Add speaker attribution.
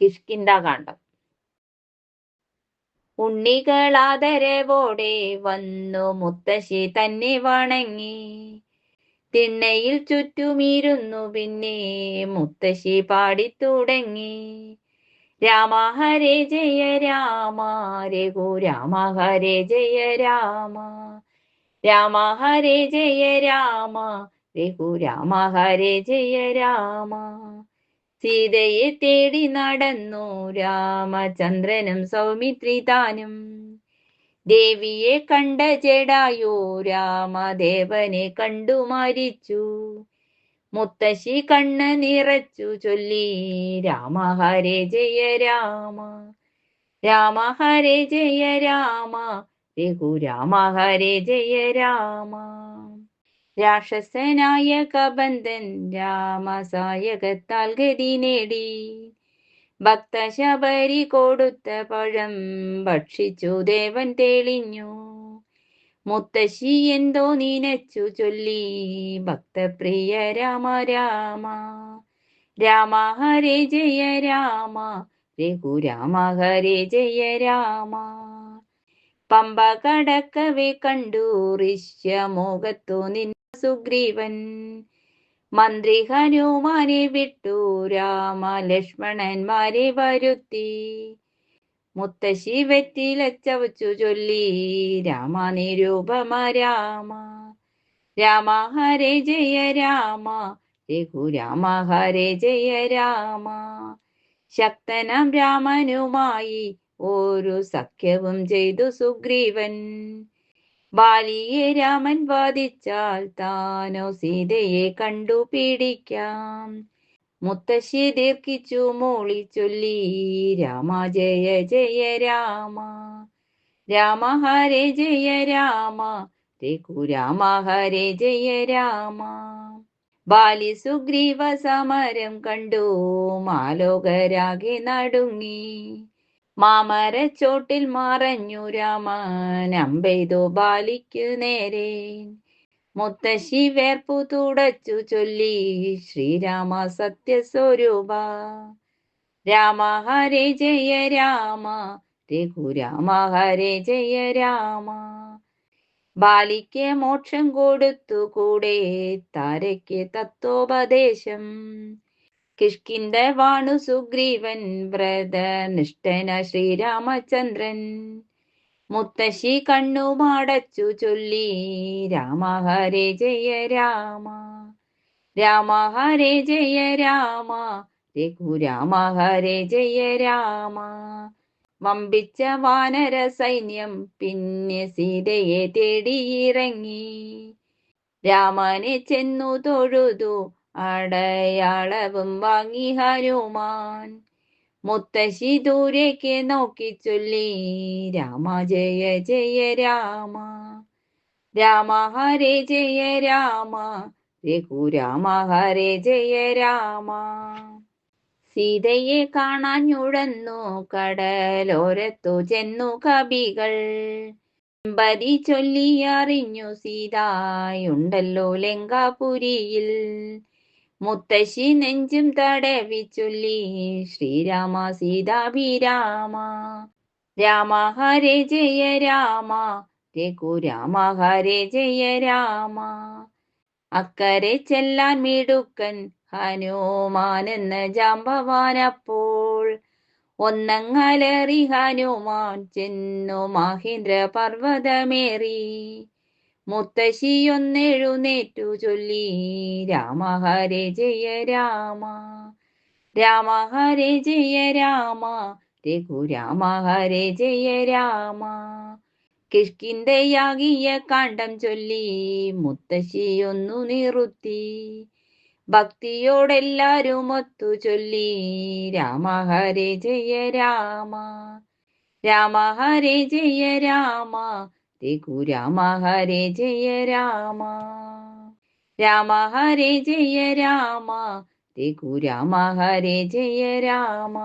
Speaker 1: കിഷ്കിന്താകാന്ഡം ഉണ്ണികളാദരവോടെ വന്നു മുത്തശ്ശി തന്നെ വണങ്ങി. തിണ്ണയിൽ ചുറ്റുമിരുന്നു പിന്നെ മുത്തശ്ശി പാടിത്തുടങ്ങി. രാമ ഹരേ ജയ രാമ രഘു രാമ ഹരേ ജയ രാമ. രാമ ഹരേ ജയ രാമ രഘു രാമ ഹരേ ജയ രാമ. സീതയെ തേടി നടന്നു രാമചന്ദ്രനും സൗമിത്രി താനും. ദേവിയെ കണ്ട ജഡായോ രാമദേവനെ കണ്ടു മരിച്ചു. മുത്തശ്ശി കണ്ണ് നിറച്ചു ചൊല്ലി രാമ ഹരേ ജയ രാമ രാമ ഹരേ ജയ രാമ രഘുരാമ ഹരേ ജയ രാമ. രാക്ഷസനായ കബന്ധൻ രാമസായകത്താൽ ഗതി നേടി. ഭക്തശബരി കൊടുത്ത പഴം ഭക്ഷിച്ചു ദേവൻ തെളിഞ്ഞു. മുത്തശ്ശി എന്തോ നീനച്ചു ചൊല്ലി. ഭക്തപ്രിയ രാമ രാമ രാമ ഹരേ ജയ രാമ രഘുരാമ ഹരേ ജയ രാമ. പമ്പ കടക്കവേ കണ്ടു ഋഷ്യമോകത്തു നിന്ന സുഗ്രീവൻ മന്ത്രി ഹനുമാനെ വിട്ടു രാമ ലക്ഷ്മണന്മാരെ വരുത്തി. മുത്തശ്ശി വെറ്റിലച്ചവച്ചു ചൊല്ലി രാമ നിരൂപമ രാമ. രാമ ഹരേ ജയ രാമ രഘുരാമ ഹരേ ജയ രാമ. ശക്തനം രാമനുമായി ഓരോ സഖ്യവും ചെയ്തു സുഗ്രീവൻ. ബാലിയെ രാമൻ വാദിച്ചാൽ താനോ സീതയെ കണ്ടു പീഡിക്കാം മുത്തശ്ശി ദീർഘിച്ചു മൂളി ചൊല്ലി രാമ ജയ ജയ രാമ. രാമ ഹരേ ജയ രാമ. രഘുരാമ ഹരേ ജയ രാമ. ബാലി സുഗ്രീവ സമരം കണ്ടു മാലോകരാകെ നടുങ്ങി. മാമരച്ചോട്ടിൽ മറഞ്ഞു രാമാനമ്പെയ്തു ബാലിക്കു നേരെ. മുത്തശ്ശി വേർപ്പു തുടച്ചു ചൊല്ലി. ശ്രീരാമ സത്യസ്വരൂപ. രാമ ഹരേ ജയ രാമ. രഘുരാമ ഹരേ ജയ രാമ. ബാലിക്ക് മോക്ഷം കൊടുത്തു കൂടെ. താരയ്ക്ക് തത്വോപദേശം. കിഷ്കിന്ത വാണു സുഗ്രീവൻ വ്രത നിഷ്ഠന ശ്രീരാമചന്ദ്രൻ. മുത്തശ്ശി കണ്ണുമാടച്ചു ചൊല്ലി രാമ ഹരേ ജയ രാമ രാമ ഹരേ ജയ രാമ രഘുരാമ ഹരേ ജയ രാമ. വമ്പിച്ച വാനര സൈന്യം പിന്നെ സീതയെ തേടിയിറങ്ങി. രാമനെ ചെന്നു തൊഴുതു അടയാളവും വാങ്ങി ഹനുമാൻ. മുത്തശ്ശി ദൂരേക്ക് നോക്കി ചൊല്ലി രാമ ജയ ജയ രാമ. രാമ ഹരേ ജയ രാമ രഘുരാമ ഹരേ ജയ രാമ. സീതയെ കാണാഞ്ഞുഴന്നു കടലോരത്തു ചെന്നു കവികൾ. ചൊല്ലി അറിഞ്ഞു സീതായുണ്ടല്ലോ ലങ്കാപുരിയിൽ. മുത്തശ്ശി നെഞ്ചും തടവി ചൊല്ലി ശ്രീരാമ. സീതാഭിരാമ രാമ ഹരേ ജയ രാമ. രഘുരാമ ഹരേ ജയ രാമ. അക്കരെ ചെല്ലാൻ മിടുക്കൻ ഹനുമാൻ എന്ന ജാമ്പവാനപ്പോൾ ഒന്നങ്ങലറി ഹനുമാൻ ചെന്നു മഹേന്ദ്ര പർവതമേറി മുത്തശ്ശിയൊന്നെഴുന്നേറ്റു ചൊല്ലി. രാമ ഹരേ ജയ രാമ. രാമ ഹരേ ജയ രാമ. രഘുരാമ ഹരേ ജയ രാമ. കിഷ്കിന്തയാകിയ കാണ്ഡം ചൊല്ലി. മുത്തശ്ശിയൊന്നു നിറുത്തി. ഭക്തിയോടെല്ലാരും ഒത്തു ചൊല്ലി. രാമ ഹരേ ജയ രാമ. രാമ ഹരേ ജയ രാമ. രഘുരാമ ഹരേ ജയ രാമ. രാമ ഹരേ ജയ രാമ. രഘുരാമ ഹരേ ജയ രാമ.